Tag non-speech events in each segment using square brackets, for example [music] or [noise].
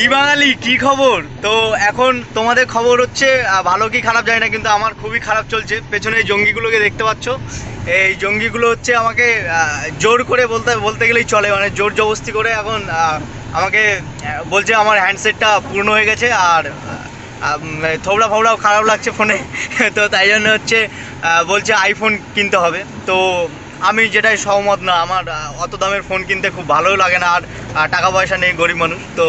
কি বাঙালি কি খবর? তো এখন তোমাদের খবর হচ্ছে ভালো কি খারাপ যায় না কিন্তু আমার খুবই খারাপ চলছে। পেছনে এই জঙ্গিগুলোকে দেখতে পাচ্ছ। এই জঙ্গিগুলো হচ্ছে আমাকে জোর করে বলতে বলতে গেলেই চলে। মানে জোর জবস্তি করে এখন আমাকে বলছে আমার হ্যান্ডসেটটা পূর্ণ হয়ে গেছে আর উম, থোবড়া ফোবড়াও খারাপ লাগছে ফোনে। [laughs] তো তাই জন্য হচ্ছে বলছে আইফোন কিনতে হবে। তো আমি যেটাই সহমত না, আমার অত দামের ফোন কিনতে খুব ভালোও লাগে না আর টাকা পয়সা নেই গরিব মানুষ। তো,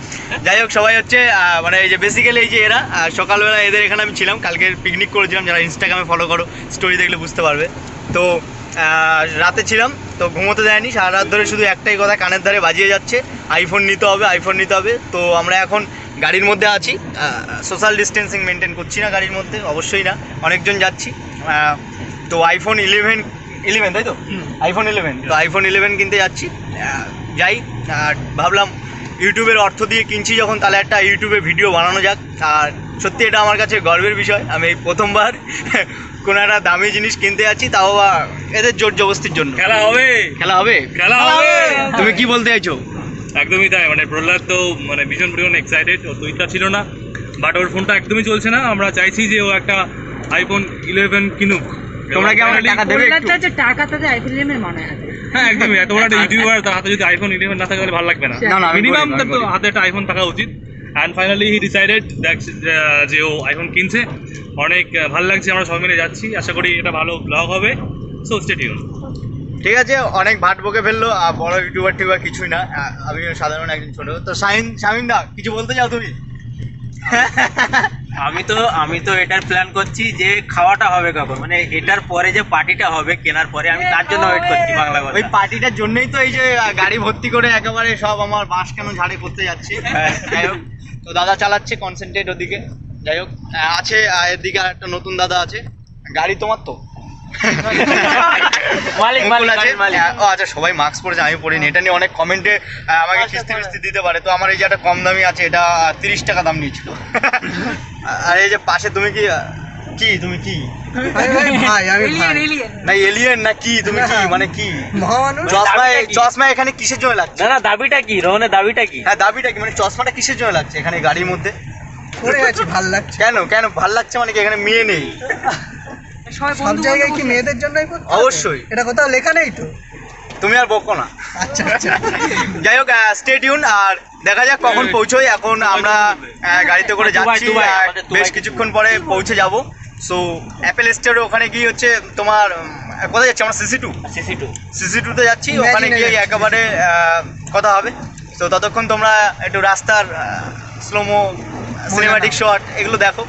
[laughs] যাই হোক, সবাই হচ্ছে মানে এই যে বেসিক্যালি এই যে এরা সকালবেলা এদের এখানে আমি ছিলাম, কালকে পিকনিক করেছিলাম, যারা ইনস্টাগ্রামে ফলো করো স্টোরি দেখলে বুঝতে পারবে। তো রাতে ছিলাম, তো ঘুমোতে দেয়নি, সারা রাত ধরে শুধু একটাই কথা, কানের ধারে বাজিয়ে যাচ্ছে আইফোন নিতে হবে আইফোন নিতে হবে। তো আমরা এখন গাড়ির মধ্যে আছি সোশ্যাল ডিস্টেন্সিং মেনটেন করছি না গাড়ির মধ্যে, অবশ্যই না, অনেকজন যাচ্ছি। তো আইফোন ইলেভেন ইলেভেন তাই তো? আইফোন ইলেভেন তো আইফোন ইলেভেন কিনতে যাচ্ছি। যাই আর ভাবলাম ইউটিউবের অর্থ দিয়ে কিনছি যখন তাহলে একটা ইউটিউবে ভিডিও বানানো যাক। আর সত্যি এটা আমার কাছে গর্বের বিষয়। আমি এই প্রথমবার [laughs] কোনো একটা দামি জিনিস কিনতে যাচ্ছি তাও এদের জোর জবস্তির জন্য। খেলা হবে। খেলা হবে? খেলা হবে। তুমি কি বলতে চাইছো? একদমই তাই। মানে প্রহ্লাদ তো মানে ভীষণ পরিমাণ এক্সাইটেড ওর দুইটা ছিল না। বাট ওর ফোনটা একদমই চলছে না। আমরা চাইছি যে ও একটা আইফোন ইলেভেন কিনুক। তোমরা কি আমার Finally- টাকা দেবে একটু? চাচ্ছে টাকা তাদের আইফোন এর মনে আছে। হ্যাঁ একদমই। এত বড় একটা ইউটিউবার তার হাতে যদি আইফোন ইলেভেন না থাকে তাহলে ভালো লাগবে না। না, না, মিনিমাম তো হাতে একটা আইফোন থাকা উচিত। অ্যান্ড ফাইনালি হি ডিসাইডেড যে ও আইফোন কিনছে। অনেক আহ, ভালো লাগছে আমরা সবাই মিলে যাচ্ছি। আশা করি এটা ভালো ব্লগ হবে। সো স্টে টিউন ঠিক আছে অনেক ভাট বকে ফেলল আর বড় ইউটিউবার টিউবার কিছুই না। আমি সাধারণ একজন ছোট। তো শাহিন শাহিন দা কিছু বলতে চাও তুমি? আমি তো আমি তো এটার প্ল্যান করছি যে খাওয়াটা হবে কখন? মানে এটার পরে যে পার্টিটা হবে, কেনার পরে আমি তার জন্য ওয়েট করছি বাংলা ওই পার্টিটার জন্যই তো এই যে গাড়ি ভর্তি করে একেবারে সব আমার বাস কেন ঝাড়ে করতে যাচ্ছি। যাই হোক, তো দাদা চালাচ্ছে কনসেন্ট্রেট ওদিকে। যাই হোক আছে এদিকে আর একটা নতুন দাদা আছে। গাড়ি তোমার তো? [laughs] মালিক, মালিক, আছে? মালিক। ও আচ্ছা সবাই মাস্ক পরেছে আমি পরিনি। এটা নিয়ে অনেক কমেন্টে আমাকে কিস্তি মিস্তি দিতে পারে। তো আমার এই যে একটা কম দামি আছে এটা তিরিশ টাকা দাম নিয়েছিল। [laughs] আর এই যে পাশে তুমি কি কি তুমি কি? না এলিয়েন না কি তুমি কি মানে কি? চশমা চশমা এখানে কিসের জন্য লাগছে? না না দাবিটা কি রোহনের দাবিটা কি? হ্যাঁ দাবিটা কি মানে চশমাটা কিসের জন্য লাগছে এখানে গাড়ির মধ্যে? পড়ে ভালো লাগছে। কেন কেন ভালো লাগছে মানে কি এখানে মেয়ে নেই? সবাই সব বন্ধু জায়গায় কি মেয়েদের জন্যই করতে হবে? অবশ্যই। এটা কোথাও লেখা নেই তো? তুমি আর বকো না। আচ্ছা আচ্ছা। যাই হোক স্টে টিউন আর দেখা যাক কখন পৌঁছোই। এখন আমরা আহ, গাড়িতে করে যাচ্ছি দুবাই, আর আমাদের দুবাই। বেশ কিছুক্ষণ পরে পৌঁছে যাব। সো অ্যাপেল স্টোরে ওখানে গিয়ে হচ্ছে তোমার উম, কোথায় যাচ্ছি আমরা? CC two CC two CC টুতে যাচ্ছি ওখানে Imagine গিয়ে যাচ্ছি। একেবারে আহ, কথা হবে। তো ততক্ষণ তোমরা একটু রাস্তার স্লোমো সিনেমাটিক শট এগুলো দেখো।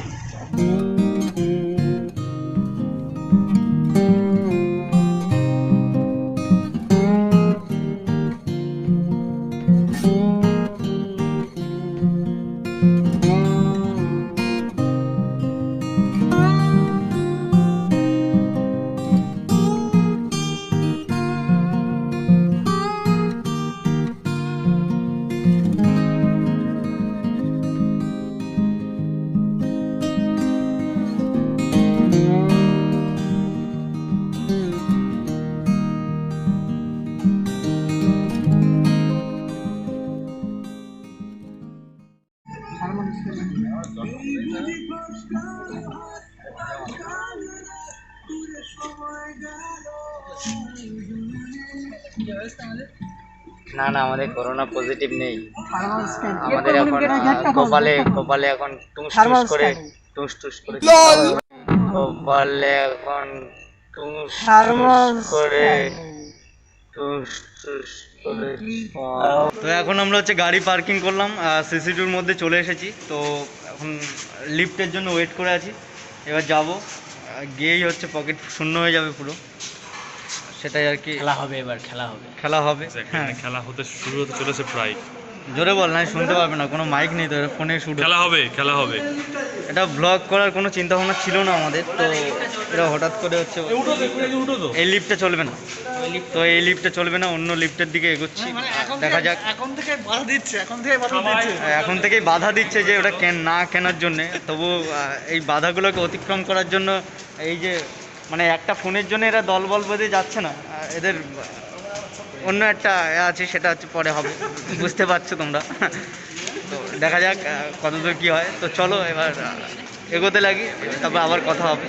না না আমাদের করোনা পজিটিভ নেই। আমাদের এখন কপালে। কপালে এখন টুস টুস করে। টুস টুস করে কপালে এখন টুস টুস করে টুস টুস করে তো এখন আমরা হচ্ছে গাড়ি পার্কিং করলাম সিসি টুর মধ্যে চলে এসেছি। তো এখন লিফটের জন্য ওয়েট করে আছি। এবার যাব। গিয়েই হচ্ছে পকেট শূন্য হয়ে যাবে পুরো। সেটাই আর কি খেলা হবে এবার খেলা হবে। খেলা হবে। হ্যাঁ। খেলা হতে শুরু হতে চলেছে প্রায়। জোরে বল না শুনতে পারবে না কোনো মাইক নেই তো ফোনে শুট খেলা হবে খেলা হবে। এটা ব্লগ করার কোনো চিন্তা ভাবনা ছিল না আমাদের তো এটা হঠাৎ করে হচ্ছে এই লিফটটা চলবে না। তো এই লিফটটা চলবে না অন্য লিফটের দিকে এগোচ্ছি। দেখা যাক। এখন থেকে বাধা দিচ্ছে এখন থেকে বাধা দিচ্ছে। এখন থেকেই বাধা দিচ্ছে যে ওটা কেন না কেনার জন্য। তবু এই বাধাগুলোকে অতিক্রম করার জন্য এই যে মানে একটা ফোনের জন্য এরা দলবল বেঁধে যাচ্ছে না। এদের অন্য একটা আছে, সেটা হচ্ছে পরে হবে। বুঝতে পারছ তোমরা। তো দেখা যাক কতদূর কী হয়। তো চলো এবার এগোতে লাগি, তারপর আবার কথা হবে।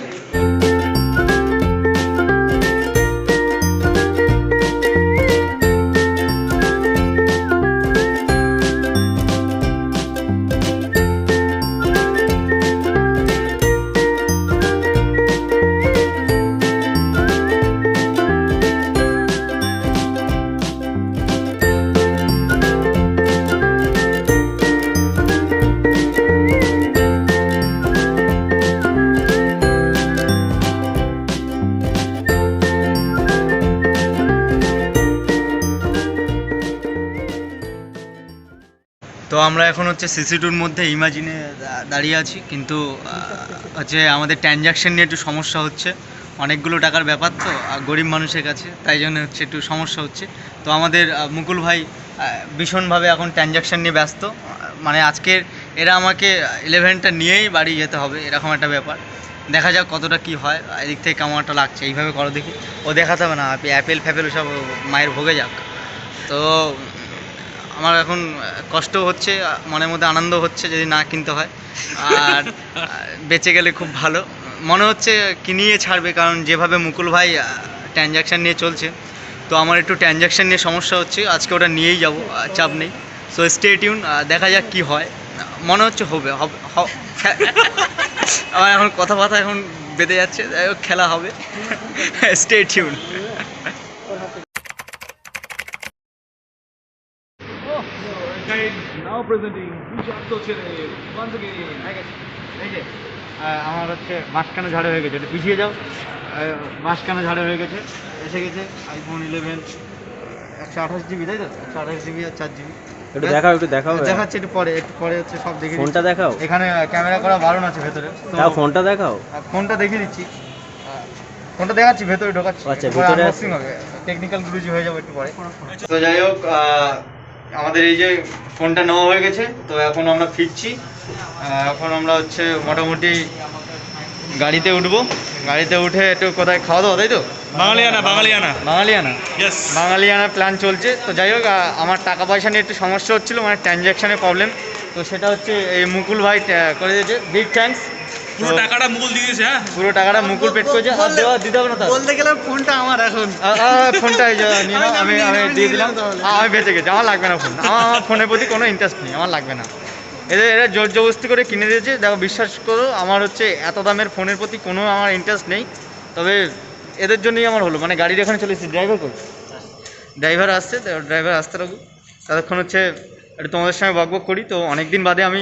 হচ্ছে সিসি টুর মধ্যে ইমাজিনে দাঁড়িয়ে আছি, কিন্তু হচ্ছে আমাদের ট্রানজ্যাকশন নিয়ে একটু সমস্যা হচ্ছে। অনেকগুলো টাকার ব্যাপার তো গরিব মানুষের কাছে, তাই জন্য হচ্ছে একটু সমস্যা হচ্ছে। তো আমাদের মুকুল ভাই ভীষণভাবে এখন ট্রানজ্যাকশন নিয়ে ব্যস্ত। মানে আজকের, এরা আমাকে ইলেভেনটা নিয়েই বাড়ি যেতে হবে, এরকম একটা ব্যাপার। দেখা যাক কতটা কি হয়, এদিক থেকে কেমন একটা লাগছে, এইভাবে করো দেখি। ও দেখাতে হবে না অ্যাপেল ফ্যাপেল সব মায়ের ভোগে যাক। তো আমার এখন কষ্ট হচ্ছে, মনের মধ্যে আনন্দ হচ্ছে যদি না কিনতে হয়। আর, বেঁচে গেলে খুব ভালো। মনে হচ্ছে কিনিয়ে ছাড়বে, কারণ যেভাবে মুকুল ভাই ট্রানজ্যাকশান নিয়ে চলছে, তো আমার একটু ট্রানজ্যাকশান নিয়ে সমস্যা হচ্ছে, আজকে ওটা নিয়েই যাব চাপ নেই। সো স্টে টিউন দেখা যাক কি হয়। মনে হচ্ছে হবে আমার এখন কথা কথাবার্তা এখন বেঁধে যাচ্ছে খেলা হবে। [laughs] Stay tune Bishop Cherry once again. এই যে আমার হচ্ছে মাঝখানে ঝাড়ে হয়ে গেছে। একটু পিছিয়ে যাও। মাঝখানে ঝাড়ে হয়ে গেছে। এসে গেছে আইফোন ইলেভেন একশো আঠাশ জিবি তাই তো? একশো আঠাশ জিবি আর চার জিবি একটু দেখাও একটু দেখাও। দেখাচ্ছে একটু পরে একটু পরে হচ্ছে সব দেখে ফোনটা দেখাও। এখানে ক্যামেরা করা বারণ আছে ভেতরে। তাও ফোনটা দেখাও। ফোনটা দেখিয়ে দিচ্ছি। ফোনটা দেখাচ্ছি ভেতরে ঢোকাচ্ছি। আচ্ছা, ভেতরে হবে। টেকনিক্যাল গুরুজি হয়ে যাবে একটু পরে। তো যাই হোক আমাদের এই যে ফোনটা নেওয়া হয়ে গেছে তো এখন আমরা ফিরছি। এখন আমরা হচ্ছে মোটামুটি গাড়িতে উঠবো। গাড়িতে উঠে একটু কোথায় খাওয়া দাওয়া তাই তো? বাঙালিয়ানা বাঙালিয়ানা। বাঙালিয়ানা? বাঙালিয়ানা প্ল্যান চলছে। তো যাই হোক আমার টাকা পয়সা নিয়ে একটু সমস্যা হচ্ছিল মানে ট্রানজ্যাকশানের প্রবলেম তো সেটা হচ্ছে এই মুকুল ভাই করে দিয়েছে। বিগ থ্যাঙ্কস পুরো টাকাটা মুকুল দিয়ে দিয়েছে হ্যাঁ? পুরো টাকাটা মুকুল পেট করেছে। আর দেওয়া দিতে হবে না বলতে গেলে ফোনটা আমার এখন। ফোনটা নিয়ে নাও, আমি আমি দিয়ে দিলাম। আমি বেঁচে গেছি আমার লাগবে না ফোন। আমার ফোনের প্রতি কোনো ইন্টারেস্ট নেই আমার লাগবে না। এদের এরা জোর জবস্তি করে কিনে দিয়েছে। দেখো বিশ্বাস করো আমার হচ্ছে এত দামের ফোনের প্রতি কোনো আমার ইন্টারেস্ট নেই। তবে এদের জন্যই আমার হলো। মানে গাড়ির এখানে চলে এসেছি। ড্রাইভার কর ড্রাইভার আসছে ড্রাইভার আসতে রাখুক ততক্ষণ হচ্ছে একটু তোমাদের সঙ্গে বকবক করি। তো অনেক দিন বাদে আমি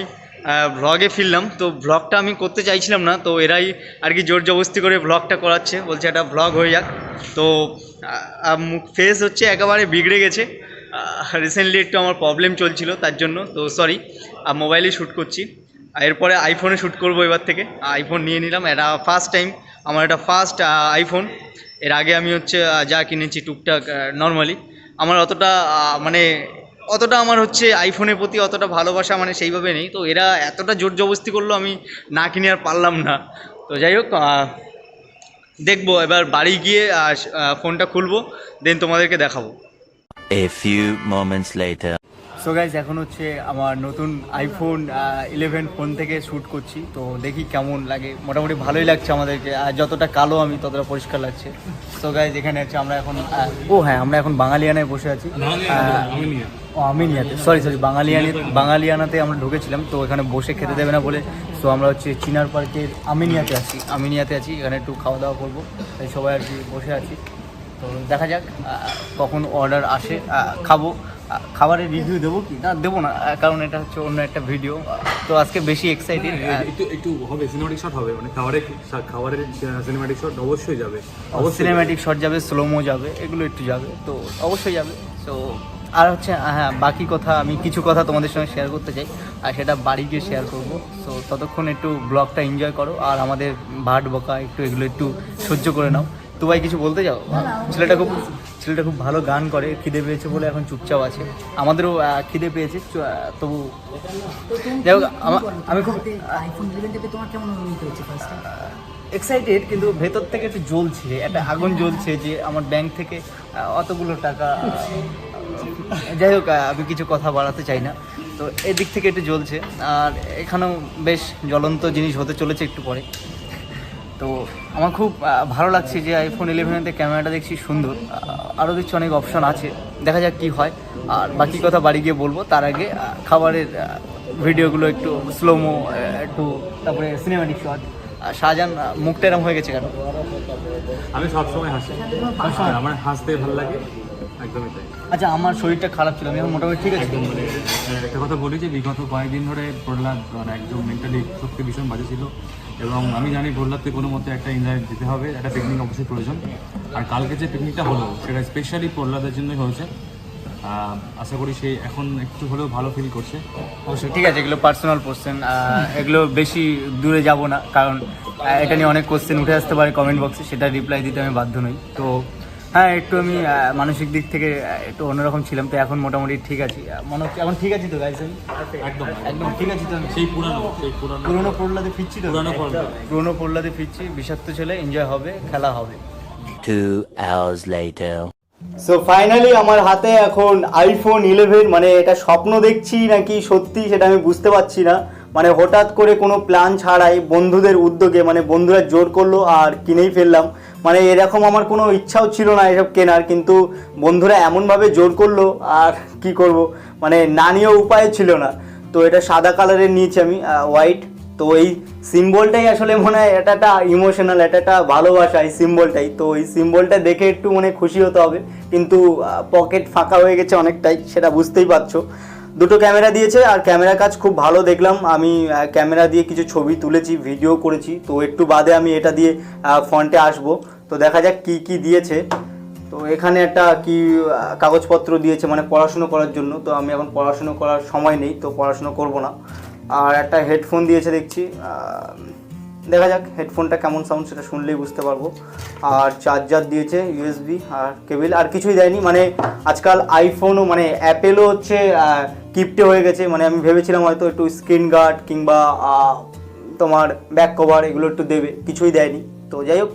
ভ্লগে ফিরলাম। তো ভ্লগটা আমি করতে চাইছিলাম না, তো এরাই আর কি জোর জবস্তি করে ভ্লগটা করাচ্ছে। বলছে একটা ভ্লগ হয়ে যাক। তো ফেস হচ্ছে একেবারে বিগড়ে গেছে। রিসেন্টলি একটু আমার প্রবলেম চলছিল তার জন্য। তো সরি মোবাইলে শ্যুট করছি। এরপরে আইফোনে শ্যুট করব এবার থেকে। আইফোন নিয়ে নিলাম। এটা ফার্স্ট টাইম আমার এটা ফার্স্ট আইফোন এর আগে আমি হচ্ছে যা কিনেছি টুকটাক নর্মালি আমার অতটা মানে অতটা আমার হচ্ছে আইফোনের প্রতি অতটা ভালোবাসা মানে সেইভাবে নেই। তো এরা এতটা জোর জবস্তি করল আমি না কিনে আর পারলাম না। তো যাই হোক দেখব, এবার বাড়ি গিয়ে ফোনটা খুলবো দেন তোমাদেরকে দেখাবো। A few moments later. So guys এখন হচ্ছে আমার নতুন আইফোন ইলেভেন ফোন থেকে শ্যুট করছি। তো দেখি কেমন লাগে। মোটামুটি ভালোই লাগছে আমাদেরকে। আর যতটা কালো আমি ততটা পরিষ্কার লাগছে। সো গাইজ এখানে হচ্ছে আমরা এখন ও হ্যাঁ আমরা এখন বাঙালিয়ানায় বসে আছি। ও আমিনিয়াতে। সরি সরি বাঙালিয়ানি বাঙালিয়ানাতে আমরা ঢুকেছিলাম। তো এখানে বসে খেতে দেবে না বলে। তো আমরা হচ্ছে চিনার পার্কের আমিনিয়াতে আছি। আমিনিয়াতে আছি। এখানে একটু খাওয়া দাওয়া করব। তাই সবাই আর কি বসে আছি। তো দেখা যাক কখন অর্ডার আসে। খাব। খাবারের রিভিউ দেবো কি? না দেবো না কারণ এটা হচ্ছে অন্য একটা ভিডিও তো আজকে বেশি এক্সাইটেড একটু একটু হবে সিনেমাটিক শট হবে মানে খাবারের খাবারের সিনেমাটিক শট অবশ্যই যাবে অবশ্যই সিনেম্যাটিক শট যাবে স্লোমো যাবে এগুলো একটু যাবে তো অবশ্যই যাবে তো আর হচ্ছে হ্যাঁ বাকি কথা আমি কিছু কথা তোমাদের সঙ্গে শেয়ার করতে চাই আর সেটা বাড়ি গিয়ে শেয়ার করব তো ততক্ষণ একটু ব্লগটা এনজয় করো আর আমাদের ভাট বকা একটু এগুলো একটু সহ্য করে নাও। তো ভাই কিছু বলতে যাও ছেলেটা খুব ছেলেটা খুব ভালো গান করে খিদে পেয়েছে বলে এখন চুপচাপ আছে। আমাদেরও খিদে পেয়েছে তবু যাই হোক আমা- খুব এক্সাইটেড কিন্তু ভেতর থেকে একটু জ্বলছে একটা আগুন জ্বলছে যে আমার ব্যাংক থেকে অতগুলো টাকা যাই হোক আমি কিছু কথা বাড়াতে চাই না। তো এদিক থেকে একটু জ্বলছে আর এখানেও বেশ জ্বলন্ত জিনিস হতে চলেছে একটু পরে। তো আমার খুব ভালো লাগছে যে আইফোন ইলেভেনেতে ক্যামেরাটা দেখছি সুন্দর। আরও দেখছি অনেক অপশন আছে। দেখা যাক কি হয়। আর বাকি কথা বাড়ি গিয়ে বলব। তার আগে খাবারের ভিডিওগুলো একটু স্লোমো একটু তারপরে সিনেমাটিক শট শাহজাহান মুখটা এরম হয়ে গেছে কেন? আমি সবসময় হাসি। আমার হাসতে ভালো লাগে। একদমই তাই। আচ্ছা আমার শরীরটা খারাপ ছিল। আমি এখন মোটামুটি ঠিক আছে। একটা কথা বলি যে বিগত কয়েকদিন ধরে প্রহ্লাদ মানে একদম মেন্টালি সত্যি ভীষণ বাজে ছিল। এবং আমি জানি ভোরলাতে কোনো মতে একটা ইনভাইট দিতে হবে, একটা পিকনিক অবশ্যই প্রয়োজন। আর কালকে যে পিকনিকটা হলো, সেটা স্পেশালি প্রহ্লাদের জন্যই হয়েছে। আশা করি সে এখন একটু হলেও ভালো ফিল করছে। অবশ্যই, ঠিক আছে, এগুলো পার্সোনাল কোশ্চেন এগুলো বেশি দূরে যাব না, কারণ এটা নিয়ে অনেক কোশ্চেন উঠে আসতে পারে কমেন্ট বক্সে সেটা রিপ্লাই দিতে আমি বাধ্য নই। তো হ্যাঁ একটু আমি মানসিক দিক থেকে একটু অন্যরকম ছিলাম তো এখন মোটামুটি ঠিক আছি। মনে হচ্ছে এখন ঠিক আছি তো গাইস আমি একদম একদম। ঠিক আছি তো সেই পুরানো সেই পুরানো। পুরোনো পড়লাতে ফিরছি তো? পুরোনো প্রহ্লাদ। পুরোনো পড়লাতে ফিরছি বিষাক্ত ছেলে এনজয় হবে খেলা হবে। Two hours later. So finally আমার হাতে এখন আইফোন ইলেভেন মানে এটা স্বপ্ন দেখছি নাকি সত্যি সেটা আমি বুঝতে পারছি না। মানে হঠাৎ করে কোনো প্ল্যান ছাড়াই বন্ধুদের উদ্যোগে মানে বন্ধুরা জোর করল আর কিনেই ফেললাম। মানে এরকম আমার কোনো ইচ্ছাও ছিল না এসব কেনার, কিন্তু বন্ধুরা এমনভাবে জোর করল আর কি করব? মানে না নিয়েও উপায় ছিল না। তো এটা সাদা কালারের নিয়েছি আমি হোয়াইট তো এই সিম্বলটাই আসলে মনে হয় এটা একটা ইমোশনাল এটা একটা ভালোবাসা এই সিম্বলটাই তো এই সিম্বলটা দেখে একটু মানে খুশি হতে হবে, কিন্তু পকেট ফাঁকা হয়ে গেছে অনেকটাই, সেটা বুঝতেই পারছ। দুটো ক্যামেরা দিয়েছে আর ক্যামেরা কাজ খুব ভালো দেখলাম। আমি ক্যামেরা দিয়ে কিছু ছবি তুলেছি, ভিডিও করেছি। তো একটু বাদে আমি এটা দিয়ে ফ্রন্টে আসব। তো দেখা যাক কি কি দিয়েছে। তো এখানে একটা কি কাগজপত্র দিয়েছে মানে পড়াশুনো করার জন্য। তো আমি এখন পড়াশুনো করার সময় নেই, তো পড়াশুনো করব না। আর একটা হেডফোন দিয়েছে দেখছি। দেখা যাক হেডফোনটা কেমন সাউন্ড সেটা শুনলেই বুঝতে পারব। আর চার্জার দিয়েছে ইউএসবি আর কেবিল আর কিছুই দেয়নি। মানে আজকাল আইফোনও মানে অ্যাপেলও হচ্ছে কিপটে হয়ে গেছে মানে আমি ভেবেছিলাম হয়তো একটু স্ক্রিন গার্ড কিংবা তোমার ব্যাক কভার এগুলো একটু দেবে, কিছুই দেয়নি। তো যাই হোক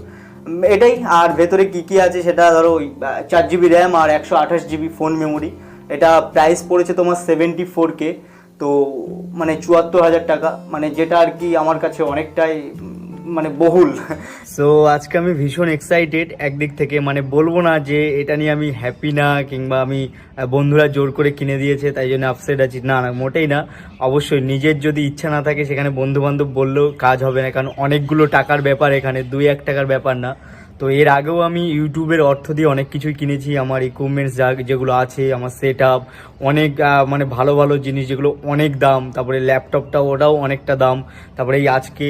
এটাই, আর ভেতরে কি কি আছে সেটা ধরো ওই চার জিবি র্যাম আর একশো আঠাশ জিবি ফোন মেমোরি এটা প্রাইস পড়েছে তোমার সেভেন্টি ফোর কে তো মানে চুয়াত্তর হাজার টাকা মানে যেটা আর কি আমার কাছে অনেকটাই মানে বহুল। সো আজকে আমি ভীষণ এক্সাইটেড একদিক থেকে। মানে বলব না যে এটা নিয়ে আমি হ্যাপি না, কিংবা আমি বন্ধুরা জোর করে কিনে দিয়েছে, তাই জন্য আপসেট আছি। না না, মোটেই না। অবশ্যই নিজের যদি ইচ্ছা না থাকে, সেখানে বন্ধু বান্ধব বললেও কাজ হবে না, কারণ অনেকগুলো টাকার ব্যাপার এখানে, দুই এক টাকার ব্যাপার না। তো এর আগেও আমি ইউটিউবের অর্থ দিয়ে অনেক কিছুই কিনেছি। আমার ইকুইপমেন্টস যা, যেগুলো আছে, আমার সেট আপ অনেক মানে ভালো ভালো জিনিস যেগুলো অনেক দাম, তারপরে ল্যাপটপটা ওটাও অনেকটা দাম, তারপরে এই আজকে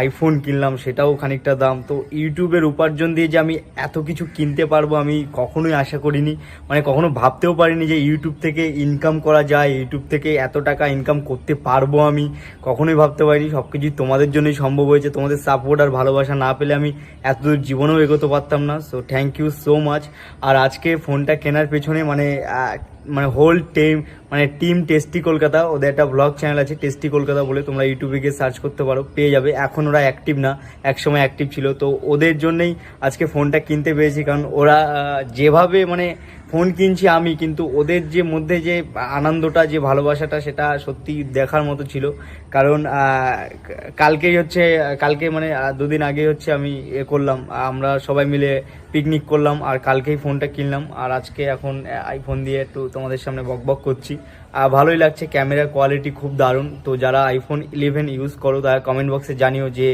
আইফোন কিনলাম সেটাও খানিকটা দাম। তো ইউটিউবের উপার্জন দিয়ে যে আমি এত কিছু কিনতে পারব আমি কখনোই আশা করিনি মানে কখনো ভাবতেও পারিনি যে ইউটিউব থেকে ইনকাম করা যায়, ইউটিউব থেকে এত টাকা ইনকাম করতে পারব আমি, কখনোই ভাবতে পারিনি। সব কিছুই তোমাদের জন্যই সম্ভব হয়েছে, তোমাদের সাপোর্ট আর ভালোবাসা না পেলে আমি এতদূর জীবনেও এগোতে পারতাম না। So thank you so much আর আজকে ফোনটা কেনার পেছনে মানে মানে হোল টিম মানে টিম টেস্টি কলকাতা ওদের একটা ব্লগ চ্যানেল আছে টেস্টি কলকাতা বলে, তোমরা ইউটিউবে গিয়ে সার্চ করতে পারো, পেয়ে যাবে। এখন ওরা অ্যাক্টিভ না, একসময় অ্যাক্টিভ ছিল। তো ওদের জন্যই আজকে ফোনটা কিনতে পেরেছি, কারণ ওরা যেভাবে মানে ফোন কিনছি আমি, কিন্তু ওদের যে মধ্যে যে আনন্দটা, যে ভালোবাসাটা, সেটা সত্যি দেখার মতো ছিল। কারণ কালকেই হচ্ছে কালকে মানে দুদিন আগে হচ্ছে আমি এ করলাম। আমরা সবাই মিলে পিকনিক করলাম আর কালকেই ফোনটা কিনলাম। আর আজকে এখন আইফোন দিয়ে একটু তোমাদের সামনে বকবক করছি। আর ভালোই লাগছে ক্যামেরার কোয়ালিটি খুব দারুণ। তো যারা আইফোন ইলেভেন ইউজ করো, তারা কমেন্ট বক্সে জানিও যে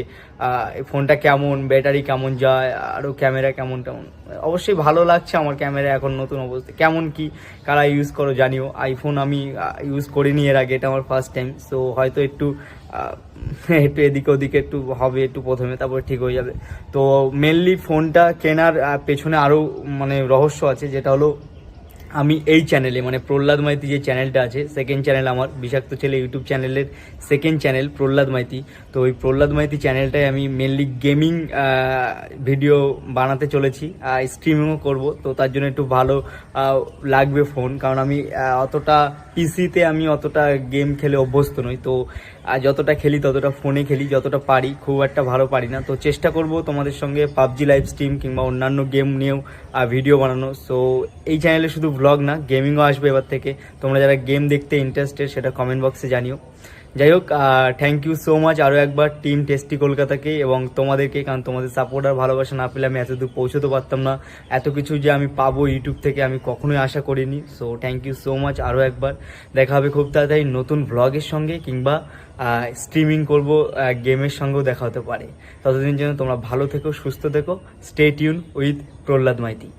ফোনটা কেমন ব্যাটারি কেমন যায় আরও ক্যামেরা কেমন কেমন অবশ্যই ভালো লাগছে আমার ক্যামেরা এখন নতুন অবস্থা। কেমন কি, কারা ইউজ করো জানিও। আইফোন আমি ইউজ করিনি এর আগে, এটা আমার ফার্স্ট টাইম সো হয়তো একটু [laughs] একটু এদিকে ওদিকে একটু হবে, একটু প্রথমে, তারপরে ঠিক হয়ে যাবে। তো মেনলি ফোনটা কেনার পেছনে আরও মানে রহস্য আছে, যেটা হলো আমি এই চ্যানেলে মানে প্রহ্লাদ মাইতি যে চ্যানেলটা আছে সেকেন্ড চ্যানেল আমার, বিষাক্ত ছেলে ইউটিউব চ্যানেলের সেকেন্ড চ্যানেল প্রহ্লাদ মাইতি। তো ওই প্রহ্লাদ মাইতি চ্যানেলটায় আমি মেনলি গেমিং ভিডিও বানাতে চলেছি স্ট্রিমিংও করব। তো তার জন্য একটু ভালো লাগবে ফোন কারণ আমি অতটা পিসিতে আমি অতটা গেম খেলে অভ্যস্ত নই। তো আহ, যতটা খেলি ততটা ফোনে খেলি যতটা পারি খুব একটা ভালো পারি না। তো চেষ্টা করব তোমাদের সঙ্গে পাবজি লাইভ স্ট্রিম কিংবা অন্যান্য গেম নিয়েও ভিডিও বানানো। সো এই চ্যানেলে শুধু ব্লগ না গেমিংও আসবে এবার থেকে। তোমরা যারা গেম দেখতে ইন্টারেস্টেড সেটা কমেন্ট বক্সে জানিও। যাই হোক থ্যাংক ইউ সো মাচ আরও একবার টিম টেস্টি কলকাতাকে এবং তোমাদেরকে, কারণ তোমাদের সাপোর্ট আর ভালোবাসা না পেলে আমি এতদূর পৌঁছতে পারতাম না। এত কিছু যে আমি পাবো ইউটিউব থেকে আমি কখনোই আশা করিনি। So thank you so much আরও একবার। দেখা হবে খুব তাড়াতাড়ি নতুন ভ্লগের সঙ্গে কিংবা স্ট্রিমিং করব গেমের সঙ্গেও দেখা হতে পারে। ততদিন যেন তোমরা ভালো থেকো, সুস্থ থেকো। Stay tune with Prahlad Maiti.